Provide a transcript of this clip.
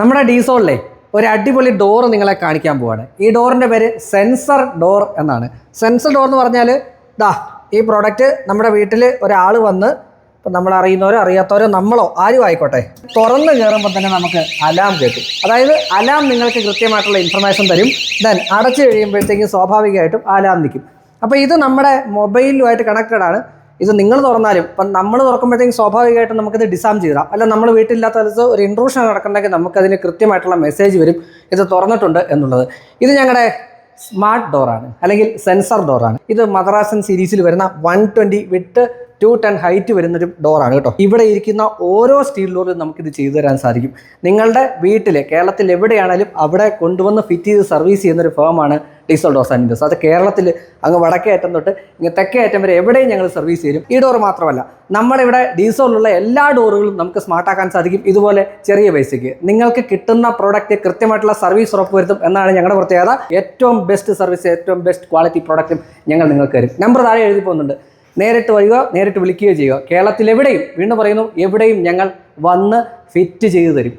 നമ്മുടെ ഡീസോളിലെ ഒരു അടിപൊളി ഡോർ നിങ്ങളെ കാണിക്കാൻ പോവാണ്. ഈ ഡോറിന്റെ പേര് സെൻസർ ഡോർ എന്നാണ്. സെൻസർ ഡോർ എന്ന് പറഞ്ഞാൽ ദാ ഈ പ്രോഡക്റ്റ് നമ്മുടെ വീട്ടിൽ ഒരാൾ വന്ന് ഇപ്പം നമ്മൾ അറിയുന്നവരോ അറിയാത്തവരോ നമ്മളോ ആരും ആയിക്കോട്ടെ തുറന്ന് കയറുമ്പോൾ തന്നെ നമുക്ക് അലാം കേൾക്കും. അതായത് അലാം നിങ്ങൾക്ക് കൃത്യമായിട്ടുള്ള ഇൻഫർമേഷൻ തരും. ദെൻ അടച്ചു കഴിയുമ്പോഴത്തേക്കും സ്വാഭാവികമായിട്ടും അലാം നിൽക്കും. അപ്പോൾ ഇത് നമ്മുടെ മൊബൈലുമായിട്ട് കണക്റ്റഡ് ആണ്. ഇത് നിങ്ങൾ തുറന്നാലും ഇപ്പം നമ്മൾ തുറക്കുമ്പോഴത്തേക്കും സ്വാഭാവികമായിട്ടും നമുക്കിത് ഡിസാം ചെയ്താം അല്ല നമ്മൾ വീട്ടിലില്ലാത്ത സ്ഥലത്ത് ഒരു ഇൻട്രൂഷൻ നടക്കണമെങ്കിൽ നമുക്കതിന് കൃത്യമായിട്ടുള്ള മെസ്സേജ് വരും. ഇത് തുറന്നിട്ടുണ്ട് എന്നുള്ളത്. ഇത് ഞങ്ങളുടെ സ്മാർട്ട് ഡോറാണ് അല്ലെങ്കിൽ സെൻസർ ഡോറാണ് ഇത് മദ്രാസൻ സീരീസിൽ വരുന്ന വൺ ട്വന്റി വിട്ട് ടു ടെൻ ഹൈറ്റ് വരുന്നൊരു ഡോറാണ് കേട്ടോ. ഇവിടെ ഇരിക്കുന്ന ഓരോ സ്റ്റീൽ ഡോറിലും നമുക്കിത് ചെയ്തു തരാൻ സാധിക്കും. നിങ്ങളുടെ വീട്ടിൽ കേരളത്തിൽ എവിടെയാണെങ്കിലും അവിടെ കൊണ്ടുവന്ന് ഫിറ്റ് ചെയ്ത് സർവീസ് ചെയ്യുന്നൊരു ഫേമാണ് ഡീസൽ ഡോസ് ആൻഡ് അത് കേരളത്തിൽ അങ്ങ് വടക്കേ അറ്റം തൊട്ട് ഇങ്ങ് തെക്കേ അറ്റം വരെ എവിടെയും ഞങ്ങൾ സർവീസ് ചെയ്യും. ഈ ഡോർ മാത്രമല്ല നമ്മളിവിടെ ഡീസലിലുള്ള എല്ലാ ഡോറുകളും നമുക്ക് സ്മാർട്ട് ആക്കാൻ സാധിക്കും. ഇതുപോലെ ചെറിയ പൈസയ്ക്ക് നിങ്ങൾക്ക് കിട്ടുന്ന പ്രോഡക്റ്റ് കൃത്യമായിട്ടുള്ള സർവീസ് ഉറപ്പുവരുത്തും എന്നാണ് ഞങ്ങളുടെ പ്രത്യേകത. ഏറ്റവും ബെസ്റ്റ് സർവീസ് ഏറ്റവും ബെസ്റ്റ് ക്വാളിറ്റി പ്രോഡക്റ്റും ഞങ്ങൾ നിങ്ങൾക്ക് തരും. നമ്പർ താഴെ എഴുതി പോകുന്നുണ്ട്. നേരിട്ട് വരിക നേരിട്ട് വിളിക്കുകയോ ചെയ്യുക കേരളത്തിൽ എവിടെയും വീണ്ടും പറയുന്നു എവിടെയും ഞങ്ങൾ വന്ന് ഫിറ്റ് ചെയ്തു തരും.